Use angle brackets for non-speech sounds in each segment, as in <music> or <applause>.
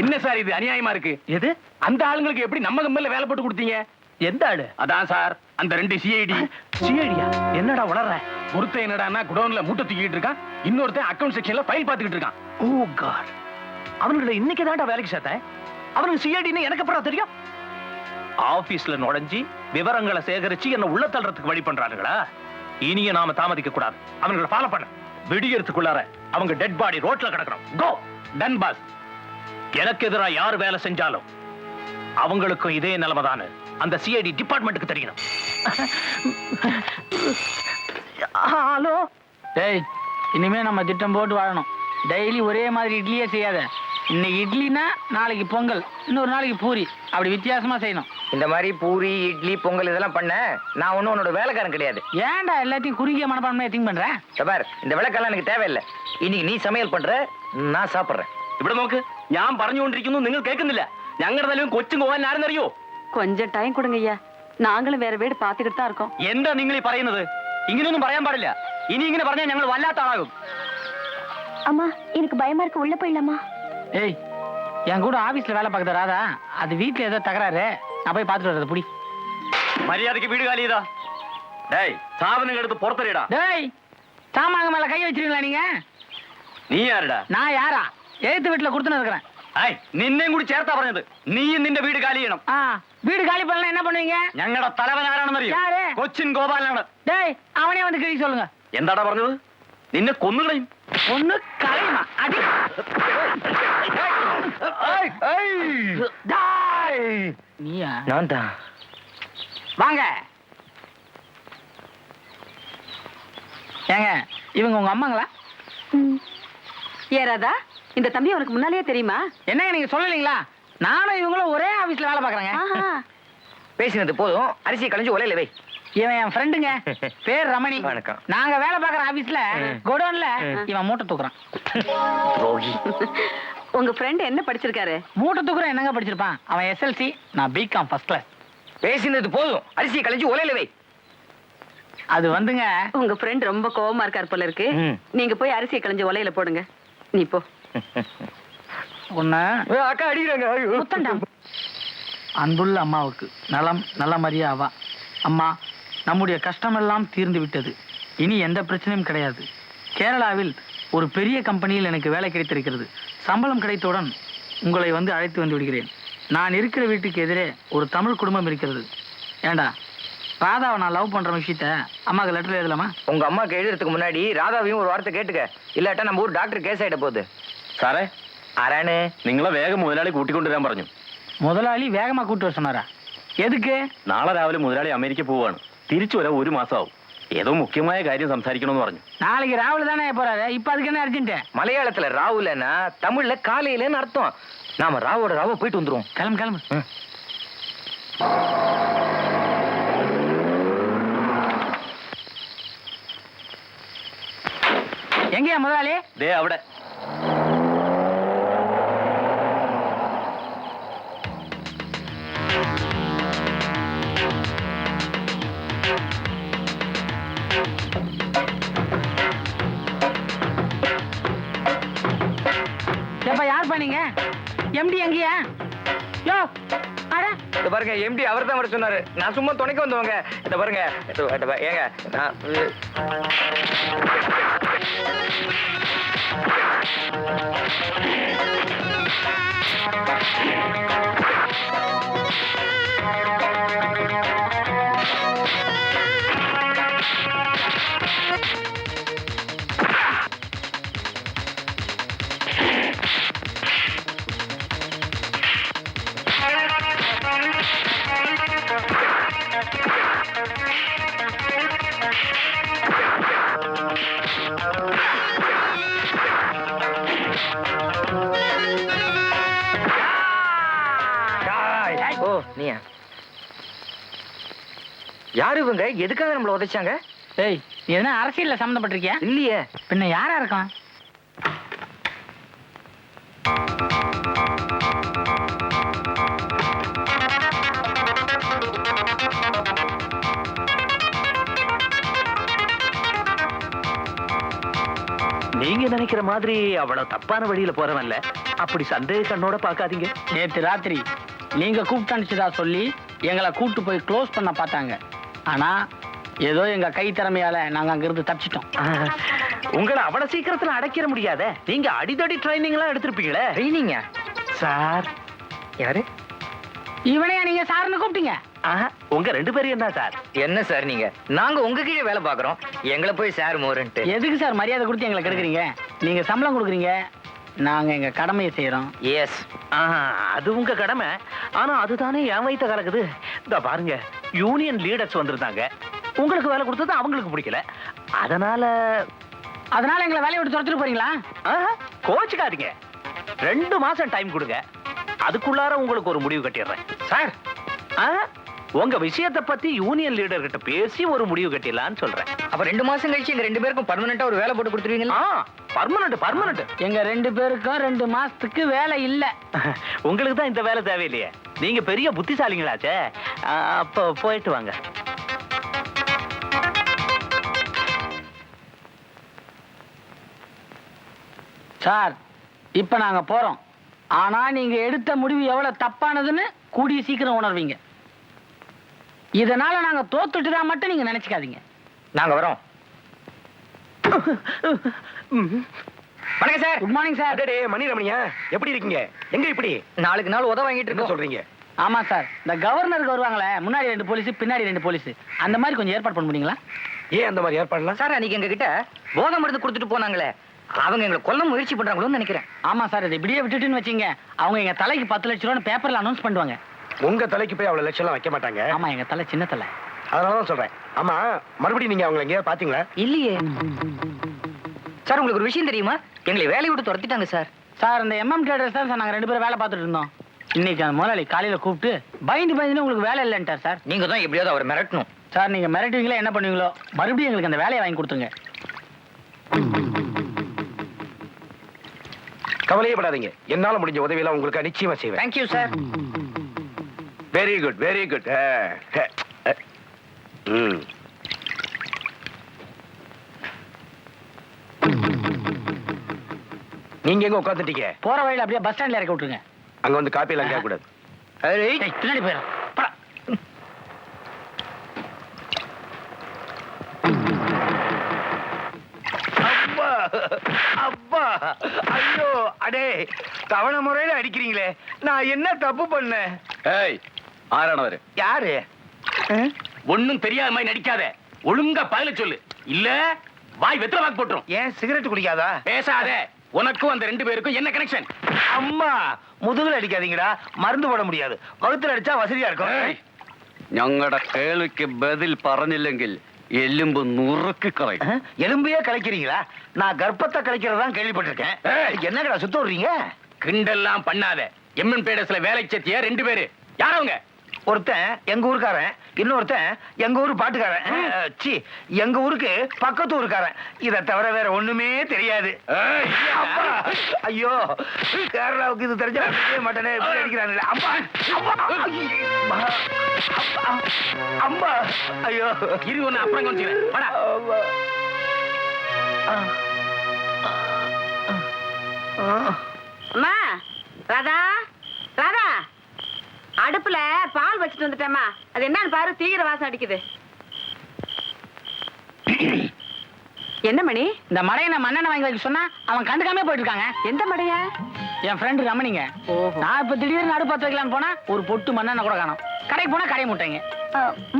என்ன சார் இது அநியாயமா இருக்கு? எது? அந்த ஆளுங்களுக்கு எப்படி நம்ம கம்பெனில வேலை போட்டு கொடுத்தீங்க? எந்த ஆளு? அதான் சார் அந்த ரெண்டு சிஐடி சிஐடியா என்னடா உளற ஒருத்தன் என்னடான்னா குடோன்ல மூட்டை தூக்கிட்டு இருக்கான் இன்னொருத்தன் அக்கவுண்ட் செக்ஷன்ல ஃபைல் பாத்துக்கிட்டு இருக்கான். ஓ காட் அவனுங்களை இன்னைக்கு தான்டா வேலைக்கு சேர்த்தேன். அவனுக்கு சிஐடின்னு எனக்கு அப்புறம் தெரியும்? ஆபீஸ்ல நுழைஞ்சி விவரங்களை சேகரிச்சு என்ன உள்ள தள்ளுறதுக்கு வழி பண்றானுங்களா? இனிய நாம தாமதிக்க கூடாது. அவங்களை ஃபாலோ பண்ண. விடியறதுக்குள்ளார அவங்க டெட் பாடி ரோட்ல கிடக்கணும் கோ டன் பாஸ் எனக்கு எதிரா யார் வேலை செஞ்சாலும் அவங்களுக்கும் இதே நிலைமைதானு அந்த சிஐடி டிபார்ட்மெண்ட்டுக்கு தெரியணும். ஹலோ? டேய் இனிமே நம்ம திட்டம் போட்டு வாழணும். டெய்லி ஒரே மாதிரி இட்லியே செய்யாத. இன்னைக்கு இட்லினா நாளைக்கு பொங்கல் இன்னொரு நாளைக்கு பூரி. அப்படி வித்தியாசமா செய்யணும். இந்த மாதிரி பூரி இட்லி பொங்கல் இதெல்லாம் பண்ண நான் ஒன்றும் உன்னோட வேலைக்காரன் கிடையாது. ஏன்டா எல்லாத்தையும் குறுகிய மனப்பான்மையை திங்க் பண்றேன் சபார் இந்த விளக்கெல்லாம் எனக்கு தேவையில்லை. இன்னைக்கு நீ சமையல் பண்ற நான் சாப்பிட்றேன். இப்படி நோக்கு. ഞാൻ പറഞ്ഞുകൊണ്ടിരിക്കുന്നു നിങ്ങൾ കേൾക്കുന്നില്ല ഞങ്ങളുടെ നിലവും കൊച്ചും പോകാൻ ആരെന്നറിയോ கொஞ்சம் டைம் கொடுங்க ஐயா நாங்களும் வேற வீடு பாத்துக்கிட்டு தான் இருக்கோம் എന്താ നിങ്ങൾ ഈ പറയുന്നത് ഇങ്ങനെയൊന്നും പറയാൻ പാടില്ല ഇനി ഇങ്ങനെ പറഞ്ഞാൽ ഞങ്ങൾ വല്ലാത്ത ആളാകും அம்மா எனக்கு பயமா இருக்கு உள்ள போயிடலாமா ஏய் என் கூட ஆபீஸ்ல வேலை பார்க்குற ராதா அது வீட்டுல ஏதோ தகராறு நான் போய் பார்த்துட்டு வரது புடி മര്യാദക്ക് വീട് കാലി ചെയ്താ ഡേയ് സാധനങ്ങൾ എടുത്ത് പുറത്തെറിയടാ டேய் சாமாங்க மேல கை வச்சிருக்கீங்களா நீங்க നീ ആരടാ நான் யாரா எழுத்து வீட்டுல கொடுத்துன்னு இருக்கிறேன் ഏയ് നിന്നെയും കൂടി ചേർത്താ പറഞ്ഞത് നീയും നിന്റെ വീട് കാലി ചെയ്യണം ஆ வீடு காலி பண்ணலாம் என்ன பண்ணுவீங்க ഞങ്ങളുടെ തലവൻ ആരാണെന്നറിയോ யாரு? കൊച്ചിൻ ഗോപാലനാണ് டேய் அவனே வந்து கிழி சொல்லுங்க എന്താടാ പറഞ്ഞത് നിന്നെ കൊന്നുകളയും ஒண்ணு கலையுமா அடி நீயா நான் தான் வாங்க ஏங்க இவங்க உங்க அம்மாங்களா ஏறாதா இந்த தம்பி உனக்கு முன்னாலேயே தெரியுமா? என்னங்க நீங்க சொல்லலீங்களா? நானும் இவங்களும் ஒரே ஆபீஸ்ல வேலை பாக்குறேங்க. பேசினது போதும். அரிசியை களைஞ்சு ஒலையில வை. இவன் என் ஃப்ரெண்டுங்க பேர் ரமணி. வணக்கம். நாங்க வேலை பாக்குற ஆபீஸ்ல குடோன்ல இவன் மூட்டை தூக்குறான். உங்க ஃப்ரெண்ட் என்ன படிச்சிருக்காரு? மூட்டை தூக்குறான் என்னங்க படிச்சிருப்பான்? அவன் எஸ்எல்சி நான் பிகாம் ஃபர்ஸ்ட் கிளாஸ் பேசினது போதும். அரிசியை களைஞ்சு ஒலையில வை. அது வந்துங்க. உங்க ஃப்ரெண்ட் ரொம்ப கோவமா இருக்கார் போல இருக்கு. நீங்க போய் அரிசியை களைஞ்சு உலையில போடுங்க. நீ போ. ஒண்ணு அக்கா அடிக்கிறாங்க. அன்புள்ள அம்மாவுக்கு நலம் நலமறிய அவா அம்மா நம்முடைய கஷ்டமெல்லாம் தீர்ந்து விட்டது. இனி எந்த பிரச்சனையும் கிடையாது. கேரளாவில் ஒரு பெரிய கம்பெனியில் எனக்கு வேலை கிடைத்திருக்கிறது. சம்பளம் கிடைத்தவுடன் உங்களை வந்து அழைத்து வந்து விடுகிறேன். நான் இருக்கிற வீட்டுக்கு எதிரே ஒரு தமிழ் குடும்பம் இருக்கிறது. ஏண்டா ராதாவை நான் லவ் பண்ற விஷயத்த அம்மாவுக்கு லெட்டர் எழுதலாமா? உங்க அம்மாக்கு எழுதுறதுக்கு முன்னாடி ராதாவையும் ஒரு வார்த்தை கேட்டுக்க. இல்லாட்டா நம்ம ஊர் டாக்டர் கேஸ் ஆயிட போகுது. സാറേ ஆரானு നിങ്ങളെ വേഗം മുതലാളി കൂട്ടിക്കൊണ്ടുവരാൻ പറഞ്ഞു முதலாளி வேகமா கூட்டு வர சொன்னாரா எதுக்கு നാളെ രാവിലെ മുതലാളി അമേരിക്ക പോവാണ് തിരിച്ചു വരാൻ ഒരു മാസമാവും ഏതോ മുഖ്യമായ കാര്യം സംസാരിക്കണമെന്ന് പറഞ്ഞു நாளைக்கு ராகுல் தானே போறாரு இப்ப அதுக்கு என்ன அர்ஜென்ட் மலையாளத்துல ராவுலன்னா தமிழ்ல காலையிலன்னு அர்த்தம் நாம ராவோட ராவ போயிட்டு வந்துருவோம் கிளம்பு கிளம்பு ம். எங்கயா முதலாளி ദേ അവിടെ எப்ப யார் பண்ணீங்க எம்டி எங்கயா? யோ அட. பாருங்க எம்டி அவர் தான் வர சொன்னாரு. நான் சும்மா துணைக்கு வந்தவங்க. இத பாருங்க ஏங்க நான் யாரு இவங்க? எதுக்காக நம்மள உதைச்சாங்க? ஏய் நீ எதனா அரசியல்ல சம்மந்தப்பட்டிருக்கியா? இல்லையே. பின்ன யாரா இருக்கான்? நீங்க நினைக்கிற மாதிரி அவ்வளவு தப்பான வழியில போறவன்ல. அப்படி சந்தேக கண்ணோட பார்க்காதீங்க. நேத்து ராத்திரி நீங்க கூப்பிட்டு அனுப்பிச்சதா சொல்லி எங்களை கூட்டு போய் க்ளோஸ் பண்ண பார்த்தாங்க. ஆனா ஏதோ எங்க கை திறமையால நாங்க அங்கிருந்து தப்பிச்சிட்டோம். ஆஹ், உங்களை அவ்வளவு சீக்கிரத்துல அடைக்கிற முடியாதே? நீங்க அடிதடி ட்ரைனிங் எல்லாம் எடுத்திருப்பீங்களே? ட்ரைனிங்க சார். யாரு? இவனையா நீங்க சார்னு கூப்பிட்டீங்க? ஆஹா, உங்க ரெண்டு பேரும் என்ன சார்? என்ன சார் நீங்க? நாங்க உங்க கீழே வேலை பாக்குறோம் எங்களை போய் சார் மோருன்ட்டு. எதுக்கு சார் மரியாதை கொடுத்து எங்களை கெடுக்குறீங்க? நீங்க சம்பளம் கொடுக்குறீங்க? நாங்க எங்க கடமையை செய்யறோம் எஸ் ஆஹா, அது உங்க கடமை. ஆனா அதுதானே என் வயித்த கலக்குது. இந்த பாருங்க யூனியன் லீடர்ஸ் வந்திருந்தாங்க. உங்களுக்கு வேலை கொடுத்தது அவங்களுக்கு பிடிக்கல. அதனால அதனால எங்களை வேலையை விட்டு துரத்துட்டு போறீங்களா? ஆஹா, கோச்சுக்காதீங்க. ரெண்டு மாசம் டைம் கொடுங்க. அதுக்குள்ளார உங்களுக்கு ஒரு முடிவு கட்டிடுறேன். சார் ஆ, உங்க விஷயத்தை பத்தி யூனியன் லீடர் கிட்ட பேசி ஒரு முடிவு கட்டிடலாம்னு சொல்றேன். அப்ப ரெண்டு மாசம் கழிச்சு எங்க ரெண்டு பேருக்கும் பர்மனண்டா ஒரு வேலை போட்டு கொடுத்துருவீங்களா? பர்மனண்ட் பர்மனண்ட் எங்க ரெண்டு பேருக்கும் ரெண்டு மாசத்துக்கு வேலை இல்ல. <laughs> உங்களுக்கு தான் இந்த வேலை தேவையில்லையே. நீங்க பெரிய புத்திசாலிங்களாச்சே. அப்போ போயிட்டு வாங்க. சார் இப்ப நாங்க போறோம். ஆனா நீங்க எடுத்த முடிவு எவ்வளவு தப்பானதுன்னு கூடிய சீக்கிரம் உணர்வீங்க. இதனால நாங்க தோத்துட்டுதா மட்டும் நீங்க நினைச்சுக்காதீங்க. நாங்க வரோம். வணக்கம் சார். Good morning sir. அடடே மணிரமணியா? எப்படி இருக்கீங்க? எங்க இப்படி? நாளுக்கு நாள் உதவ வாங்கிட்டு என்ன இருக்கோம். சொல்றீங்க? ஆமா சார். இந்த கவர்னருக்கு வருவாங்களே முன்னாடி ரெண்டு போலீஸ் பின்னாடி ரெண்டு போலீஸ் அந்த மாதிரி கொஞ்சம் ஏற்பாடு பண்ண முடியுங்களா? ஏன் அந்த மாதிரி ஏற்பாடுலாம்? சார் அன்னைக்கு எங்க கிட்ட போதை மருந்து கொடுத்துட்டு போனாங்களே. அவங்க எங்களை கொல்ல முயற்சி பண்றாங்களோன்னு நினைக்கிறேன். ஆமா சார் இதை இப்படியே விட்டுட்டுன்னு வச்சீங்க அவங்க எங்க தலைக்கு பத்து லட்ச ரூபான்னு பேப்பர்ல அனௌன்ஸ் பண்ணுவாங்க உங்க தலைக்கு போய் அவ்வளவு லட்சம் எல்லாம் வைக்க மாட்டாங்க. ஆமா எங்க தலை சின்ன தலை. அதனாலதான் சொல்றேன். ஆமா மறுபடியும் நீங்க அவங்களை எங்கேயாவது பாத்தீங்களா? இல்லையே. சார் உங்களுக்கு ஒரு விஷயம் தெரியுமா? எங்களை வேலையை விட்டு துரத்திட்டாங்க சார். சார் இந்த எம்எம் ட்ரேடர்ஸ் தான் சார் நாங்க ரெண்டு பேரும் வேலை பார்த்துட்டு இருந்தோம். இன்னைக்கு அந்த முதலாளி காலையில கூப்பிட்டு பயந்து பயந்துன்னு உங்களுக்கு வேலை இல்லைன்ட்டார் சார். நீங்க தான் எப்படியாவது அவரை மிரட்டணும். சார் நீங்க மிரட்டுவீங்களா என்ன பண்ணுவீங்களோ? மறுபடியும் எங்களுக்கு அந்த வேலையை வாங்கி கொடுத்துங்க கவலையே படாதீங்க. என்னால முடிஞ்ச உதவியெல்லாம் உங்களுக்கு நிச்சயமா செய்வேன். Thank you sir very good very good நீங்க எங்க உட்காந்துட்டீங்க போற வழியில அப்படியே பஸ் ஸ்டாண்ட்ல இறக்கி விட்டுருங்க. அங்க வந்து காப்பி எல்லாம் கேட்க கூடாது. பின்னாடி போயிடும் அப்பா அப்பா ஐயோ அடே தவணை முறையில அடிக்கிறீங்களே. நான் என்ன தப்பு பண்ணேன்? ஏய் ஆறானவர் யாரு ஒண்ணும் தெரியாத மாதிரி நடிக்காத ஒழுங்கா பதில சொல்லு இல்ல வாய் வெத்தல வாக்கு போட்டுரும் ஏன் சிகரெட் குடிக்காதா பேசாத உனக்கும் அந்த ரெண்டு பேருக்கும் என்ன கனெக்ஷன் அம்மா முதுகுல அடிக்காதீங்கடா மருந்து போட முடியாது கழுத்துல அடிச்சா வசதியா இருக்கும் ഞങ്ങളുടെ കേൾവിക്ക് ബദിൽ പറഞ്ഞില്ലെങ്കിൽ എല്ലുമ്പ് നുറുക്കി കളയും அஹ், எலும்பையே கலைக்கிறீங்களா நான் கர்ப்பத்தை கலைக்கிறதா கேள்விப்பட்டிருக்கேன் என்னங்கடா சுத்த விடுறீங்க கிண்டெல்லாம் பண்ணாத எம்என் பேடஸ்ல வேலை சேர்த்திய ரெண்டு பேரு யாரவங்க ஒருத்தன் எங்க ஊருக்காரன் இன்னொருத்தன் எங்க ஊரு பாட்டுக்காரன். சீ எங்க ஊருக்கு பக்கத்து ஊருக்காரன். இதை தவிர வேற ஒண்ணுமே தெரியாது. அப்பா ஐயோ கேரளாவுக்கு இது தெரிஞ்சா மாட்டேனே அடிக்கிறாங்களே அம்மா அம்மா அம்மா, ஐயோ. இரு ஒண்ணு அப்புறம் கொஞ்சம். அம்மா ராதா ராதா. அடுப்புல பால் வச்சுட்டு வந்துட்டேம்மா. அது என்னன்னு பாரு தீவிர வாசம் அடிக்குது. என்ன மணி? இந்த மடையை நான் மண்ணெண்ணை வாங்கி வைக்க சொன்னா அவன் கண்டுக்காம போயிட்டு இருக்காங்க எந்த மடைய என் ஃப்ரெண்டு ரமணிங்க. நான் இப்ப திடீர்னு நடு பத்து வைக்கலான்னு போனா ஒரு பொட்டு மண்ணெண்ணை கூட காணும். கடைக்கு போனா கடை முட்டைங்க.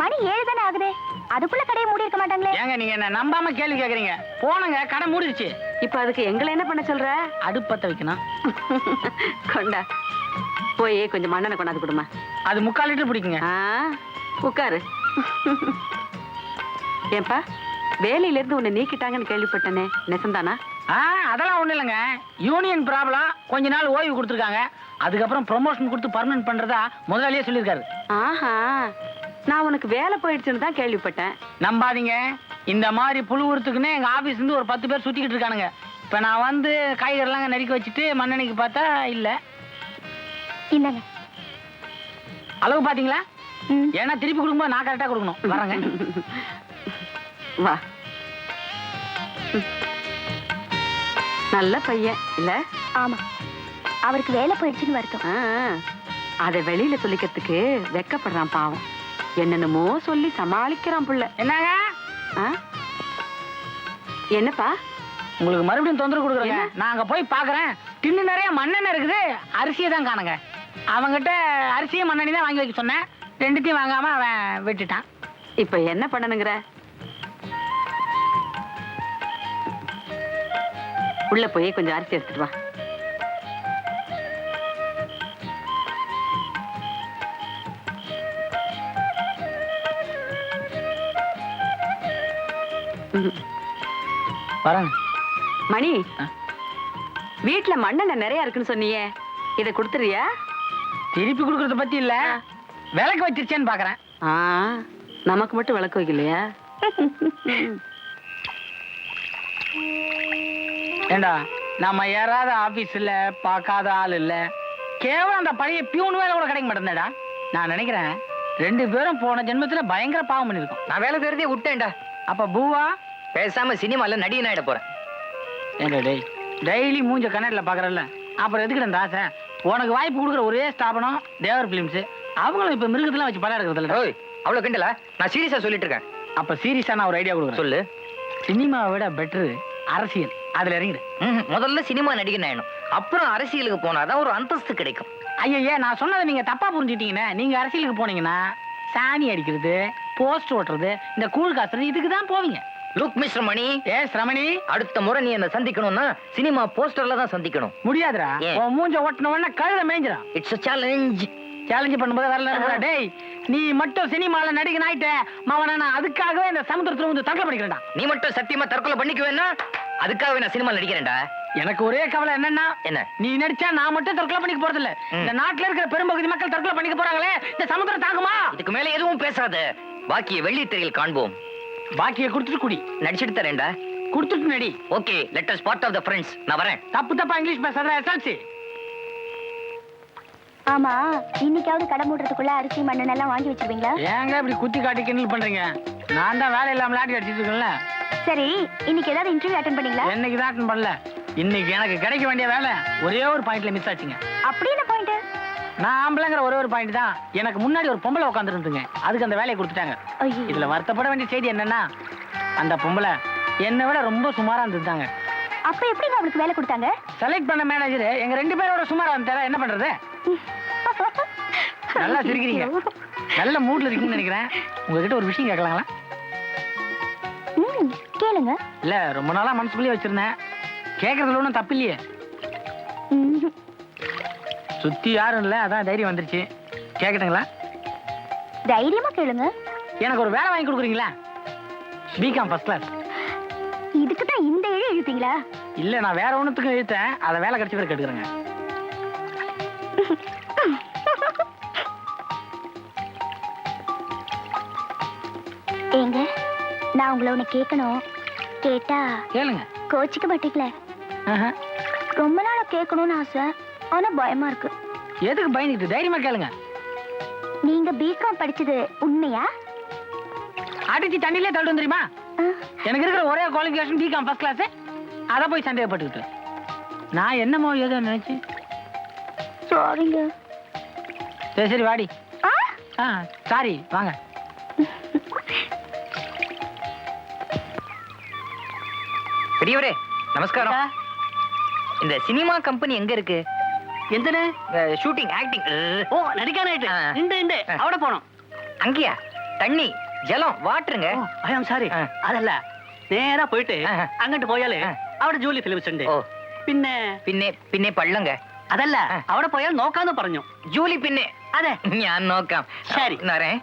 மணி ஏழு தானே ஆகுது? அதுக்குள்ள கடையை மூடி இருக்க மாட்டாங்களே? ஏங்க நீங்க என்ன நம்பாம கேள்வி கேக்குறீங்க? போனங்க கடை மூடிடுச்சு இப்ப அதுக்கு எங்களை என்ன பண்ண சொல்ற? அடுப்பத்த வைக்கணும். கொண்டா. போய் கொஞ்சம் மண்ணெண்ணெய் கொண்டாந்து கொடுமா அது முக்கால் லிட்டர் பிடிக்குங்க. ஆ, உட்காரு. ஏன்பா வேலையில இருந்து உன்னை நீக்கிட்டாங்கன்னு கேள்விப்பட்டனே. நெசந்தானா? ஆ அதெல்லாம் ஒண்ணும் இல்லைங்க. யூனியன் ப்ராப்ளம் கொஞ்ச நாள் ஓய்வு கொடுத்துருக்காங்க. அதுக்கப்புறம் ப்ரொமோஷன் கொடுத்து பர்மனன்ட் பண்றதா முதலாளியே சொல்லியிருக்காரு. ஆஹா நான் உனக்கு வேலை போயிடுச்சுன்னு தான் கேள்விப்பட்டேன். நம்பாதீங்க. இந்த மாதிரி புழு உரத்துக்குன்னு எங்க ஆபீஸ்ல இருந்து ஒரு பத்து பேர் சுத்திக்கிட்டு இருக்கானுங்க. இப்ப நான் வந்து காய்கறிலாம் நறுக்கி வச்சுட்டு மண்ணெண்ணைக்கு பார்த்தா இல்ல. இந்தாங்க அளவு பாத்தீங்களா? ம். ஏன்னா திருப்பி கொடுக்கும்போது நான் கரெக்டா கொடுக்கணும். வரேங்க. வா. நல்ல பையன் இல்ல? ஆமா. அவருக்கு வேலை போயிடுச்சுன்னு வருத்தம். ஆ, அத வெளியில சொல்லிக்கிறதுக்கு வெக்கப்படுறான் பாவம். என்னென்னமோ சொல்லி சமாளிக்கிறான் புள்ள. என்னங்க? ஆ? என்னப்பா? உங்களுக்கு மறுபடியும் தொந்தரவு கொடுக்குறேங்க. என்ன? நான் அங்க போய் பாக்குறேன். டின்னு நிறைய மண்ணெண்ணெய் இருக்குது. அரிசியை தான் காணுங்க. அவங்கிட்ட அரிசியும் மண்ணெண்ணெய் தான் வாங்கி வைக்க சொன்னேன். ரெண்டுத்தையும் வாங்காம அவன் விட்டுட்டான். இப்ப என்ன பண்ணணுங்கிற? உள்ள போய் கொஞ்சம் அரிசி எடுத்துட்டு வா. மணி ஆ? வீட்ல மண்ணெண்ணெய் நிறைய இருக்குன்னு சொன்னியே. இத கொடுத்துறியா திருப்பி கொடுக்கறத பத்தி இல்ல. விளக்கு வச்சிருச்சேன்னு பாக்குறேன். ஆ நமக்கு மட்டும் விளக்கு வைக்கலையா? ஏண்டா நம்ம ஏறாத ஆபீஸ் இல்ல பார்க்காத ஆள் இல்ல. கேவலம் அந்த பழைய பியூன் வேலை கூட கிடைக்க மாட்டேன்டா நான் நினைக்கிறேன் ரெண்டு பேரும் போன ஜென்மத்துல பயங்கர பாவம் பண்ணிருக்கோம் நான் வேலை தெரிஞ்சே விட்டேன்டா. அப்ப பூவா? பேசாம சினிமால நடிகன் ஆயிட போறேன். ஏண்டா டேய் டெய்லி மூஞ்ச கண்ணாடில பாக்குறல்ல. அப்புறம் எதுக்கு ஆசை? உனக்கு வாய்ப்பு கொடுக்குற ஒரே ஸ்தாபனம் தேவர் பிலிம்ஸ் அவங்களும் இப்ப மிருகத்தெல்லாம் வச்சு படம் எடுக்கிறது இல்ல ஓய் அவ்வளவு கிண்டல? நான் சீரியஸா சொல்லிட்டு இருக்கேன். அப்ப சீரியஸா நான் ஒரு ஐடியா கொடுக்குறேன். சொல்லு. சினிமாவை விட பெட்டர் அரசியல். அதுல இறங்கிடு. முதல்ல சினிமா நடிகன் ஆயிடும் அப்புறம் அரசியலுக்கு போனாதான் ஒரு அந்தஸ்து கிடைக்கும். ஐயய்யா நான் சொன்னதை நீங்க தப்பா புரிஞ்சுட்டீங்கண்ணே. நீங்க அரசியலுக்கு போனீங்கன்னா சாணி அடிக்கிறது போஸ்ட் ஓட்டுறது இந்த கூழ் காசுறது இதுக்கு தான் போவீங்க. Look mister Mani. ஏ ரமணி அடுத்த முறை நீ என்ன சந்திக்கணும்னா சினிமா போஸ்டர்ல தான் சந்திக்கணும். முடியாதுடா? உன் மூஞ்ச ஓட்டின உடனே கழுத மேய்ஞ்சிடா இட்ஸ் a சேலஞ்ச் சேலஞ்ச் பண்ணும்போது வரல டேய் நீ மட்டும் சினிமால நடிகன் ஆயிட்ட மாவன நான் அதுக்காகவே இந்த சமுத்திரத்துல வந்து தற்கொலை பண்ணிக்கிறேன்டா. நீ மட்டும் சத்தியமா தற்கொலை பண்ணிக்குவேன்னா அதுக்காகவே நான் சினிமா நடிக்கிறேன்டா. எனக்கு ஒரே கவலை என்னன்னா என்ன? நீ நடிச்சா நான் மட்டும் தற்கொலை பண்ணிக்க போறது இல்ல. இந்த நாட்டுல இருக்கிற பெரும்பகுதி மக்கள் தற்கொலை பண்ணிக்க போறாங்களே இந்த சமுத்திரம் தாங்குமா? இதுக்கு மேல எதுவும் பேசாத. பாக்கிய வெள்ளி திரையில் காண்போம். பாக்கியை கொடுத்துட்டு குடி. நடிச்சிட்டு தரேன்டா. கொடுத்துட்டு நடி. Okay let us part of the friends நான் வரேன். தப்பு தப்பா இங்கிலீஷ் பேசாத எஸ்எல்சி. ஆமா இன்னைக்காவது கடை மூடுறதுக்குள்ள அரிசி மண்ணெண்ணெய் எல்லாம் வாங்கி வச்சிருவீங்களா? ஏங்க இப்படி குத்தி காட்டி கிண்டல் பண்றீங்க? நான் தான் வேலை இல்லாம லாட்டி அடிச்சிட்டு இருக்கேன்ல. சரி இன்னைக்கு ஏதாவது இன்டர்வியூ அட்டன் பண்ணீங்களா? என்னைக்கு தான் பண்ணல. இன்னைக்கு எனக்கு கிடைக்க வேண்டிய வேலை ஒரே ஒரு பாயிண்ட்ல மிஸ் ஆச்சுங்க. அப்படி என்ன பாயிண்ட் நான் ஆம்பளைங்கிற ஒரே ஒரு பாயிண்ட் தான் எனக்கு முன்னாடி ஒரு பொம்பளை உட்காந்துருந்துங்க அதுக்கு அந்த வேலையை கொடுத்துட்டாங்க. ஐயோ. இதுல வருத்தப்பட வேண்டிய செய்தி என்னன்னா அந்த பொம்பளை என்னை விட ரொம்ப சுமாரா இருந்துட்டாங்க அப்ப எப்படி அவளுக்கு வேலை கொடுத்தாங்க? செலக்ட் பண்ண மேனேஜர் எங்க ரெண்டு பேரோட சுமாரா இருந்தா என்ன பண்றது? நல்லா சிரிக்கிறீங்க. நல்ல மூட்ல இருக்கீங்கன்னு நினைக்கிறேன். உங்ககிட்ட ஒரு விஷயம் கேட்கலாங்களா? ம் கேளுங்க. இல்ல ரொம்ப நாளா மனசுக்குள்ளேயே வச்சிருந்தேன். கேட்கறதுல ஒன்றும் தப்பு இல்லையே. சுத்தி யாரும் இல்ல அதான் தைரியம் வந்துருச்சு. கேட்கட்டுங்களா தைரியமா கேளுங்க. எனக்கு ஒரு வேலை வாங்கி கொடுக்குறீங்களா? பிகாம் ஃபர்ஸ்ட் கிளாஸ் இதுக்கு தான் இந்த இழு இழுத்தீங்களா இல்ல நான் வேற ஒண்ணுத்துக்கும் இழுத்தேன் அதை வேலை கிடைச்சி பேர் கேட்டுக்கிறேங்க. ஏங்க நான் உங்களை ஒண்ணு கேட்கணும். கேட்டா கேளுங்க. கோச்சிக்க மாட்டீங்களே. ரொம்ப நாளா கேட்கணும்னு ஆசை. ஆனா பயமா இருக்கு. எதுக்கு பயந்துக்கிட்டு? தைரியமா கேளுங்க. நீங்க பிகாம் படிச்சது உண்மையா? அடிச்சு தண்ணிலே தள்ளிட்டு தெரியுமா எனக்கு இருக்கிற ஒரே குவாலிஃபிகேஷன் பிகாம் ஃபர்ஸ்ட் கிளாஸ் அதை போய் சந்தேகப்பட்டுக்கிட்டு. நான் என்னமோ ஏதோ நினைச்சு. சாரிங்க சரி சரி வாடி. ஆ, ஆ சாரி வாங்க. பெரியவரே நமஸ்காரம். இந்த சினிமா கம்பெனி எங்க இருக்கு எந்தனே ஷூட்டிங் ஆக்டிங் ஓ நடிக்கான ஆ. இந்த இந்த ஆ. அவட போனோம் அங்கேயா தண்ணி ஜலம் வாட்டருங்க ஐ ஆம் சாரி ஆ. அதல்ல நேரா போயிட்டு ஆஹா. அங்கிட்டு போயாலே ஆ. അവിടെ ജോലി ഫിലിംസ് ഉണ്ട് ഓ പിന്നെ പിന്നെ പിന്നെ പള്ളങ്ക അതല്ല ആ. അവിടെ പോയാൽ നോക്കാന്ന് പറഞ്ഞു ജൂലി പിന്നെ അതെ ഞാൻ നോക്കാം ശരി. வரேன்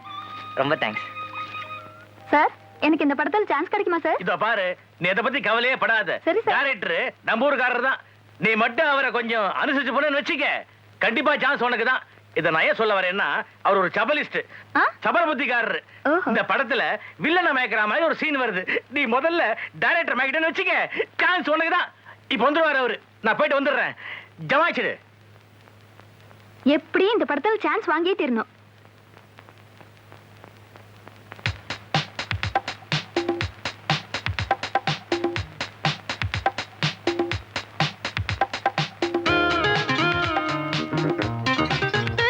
ரொம்ப தேங்க்ஸ் சார் எனக்கு இந்த படத்துல சான்ஸ் கிடைக்குமா சார் இத பாரு நீ இதை பத்தி கவலையே படாத சரி, சார். டேரக்டர் நம்ம ஊருக்காரர் தான் நீ மட்டும் அவரை கொஞ்சம் அனுசரிச்சு போனேன்னு வச்சுக்க. கண்டிப்பா சான்ஸ் உனக்கு தான் இத நான் ஏன் சொல்ல வரேன்னா அவர் ஒரு சபலிஸ்ட்? சபல புத்திக்காரரு. இந்த படத்துல வில்லனை மயக்கிற மாதிரி ஒரு சீன் வருது. நீ முதல்ல டைரக்டர் மயக்கிட்டேன்னு வச்சுக்க. சான்ஸ் உனக்கு தான் இப்ப வந்துருவாரு அவரு. நான் போயிட்டு வந்துடுறேன். ஜமாச்சிடு. எப்படி இந்த படத்துல சான்ஸ் வாங்கியே தீரணும்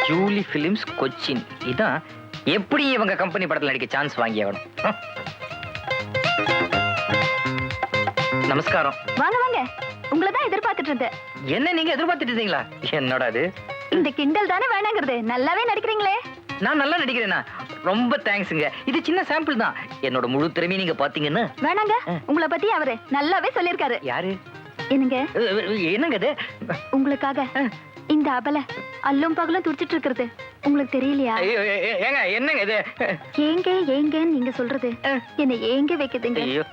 ஃபேமிலி பிலிம்ஸ் கொச்சின். இதான் எப்படி இவங்க கம்பெனி படத்துல நடிக்க சான்ஸ் வாங்கி ஆகணும். நமஸ்காரம். வாங்க வாங்க. உங்களை தான் எதிர்பார்த்துட்டு இருந்தேன். என்ன நீங்க எதிர்பார்த்துட்டு இருந்தீங்களா? என்னடா அது இந்த கிண்டல் தானே வேணாங்கிறது. நல்லாவே நடிக்கிறீங்களே. நான் நல்லா நடிக்கிறேனா? ரொம்ப தேங்க்ஸுங்க இது சின்ன சாம்பிள் தான். என்னோட முழு திறமையை நீங்க பாத்தீங்கன்னா வேணாங்க. உங்களை பத்தி அவரு நல்லாவே சொல்லியிருக்காரு. யாரு? என்னங்க? என்னங்க இது? உங்களுக்காக. இந்த அபல அல்லும் பகலும் துடிச்சிட்டு இருக்கிறது. உங்களுக்கு தெரியலையா? ஐயோ, ஏ- ஏ- ஏங்க என்னங்க இது? ஏங்க ஏங்கன்னு நீங்க சொல்றது. என்னை ஏங்க வைக்குதுங்க? ஐயோ.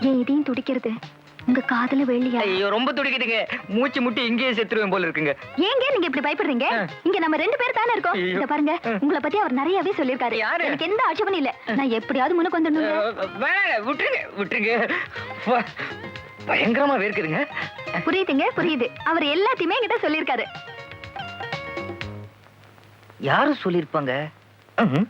என் இதையும் துடிக்கிறது? உங்க காதுல வெள்ளியா ஐயோ ரொம்ப துடிக்குதுங்க. மூச்சு முட்டி இங்கேயே செத்துருவேன் போல இருக்குங்க. ஏங்க நீங்க இப்படி பயப்படுறீங்க? இங்க நம்ம ரெண்டு பேர் தானே இருக்கோம். ஐயோ. இத பாருங்க உங்களை பத்தி அவர் நிறையவே சொல்லியிருக்காரு. யாரு? எனக்கு எந்த ஆட்சேபனும் இல்ல. நான் எப்படியாவது முன்னுக்கு வந்துடணுங்க. அஹ், வேணாங்க விட்டுருங்க விட்டுருங்க. பயங்கரமா வேர்க்குதுங்க. புரியுதுங்க புரியுது. அவர் எல்லாத்தையுமே என்கிட்ட சொல்லியிருக்காரு. யாரு சொல்லிருப்பாங்க ம்ஹும்.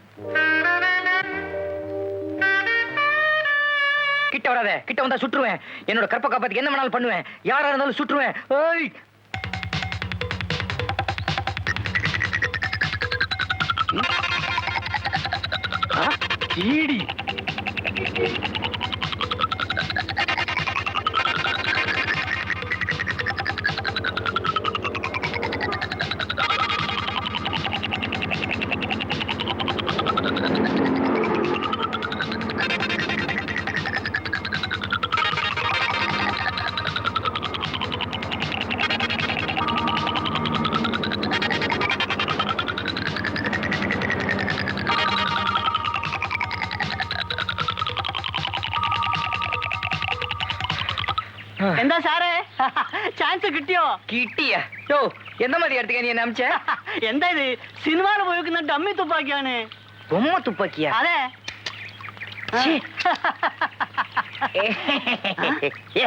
கிட்ட வராத கிட்ட வந்தா சுட்டுருவேன் என்னோட கற்ப காப்பாத்துக்கு என்ன வேணாலும் பண்ணுவேன். யாரா இருந்தாலும் சுட்டுருவேன் ஏய் ஈடி. ചാൻസ് കിട്ടിയോ கிட்டியா யோ எந்த மாதிரி இடத்துக்கு நீ என்ன அமிச்ச എന്താ ഇത് സിനിമയിൽ ഉപയോഗിക്കുന്ന ഡമ്മി തുപ്പാക്കിയാണ് பொம்மை துப்பாக்கியா അതെ ச்சீ. ஏ,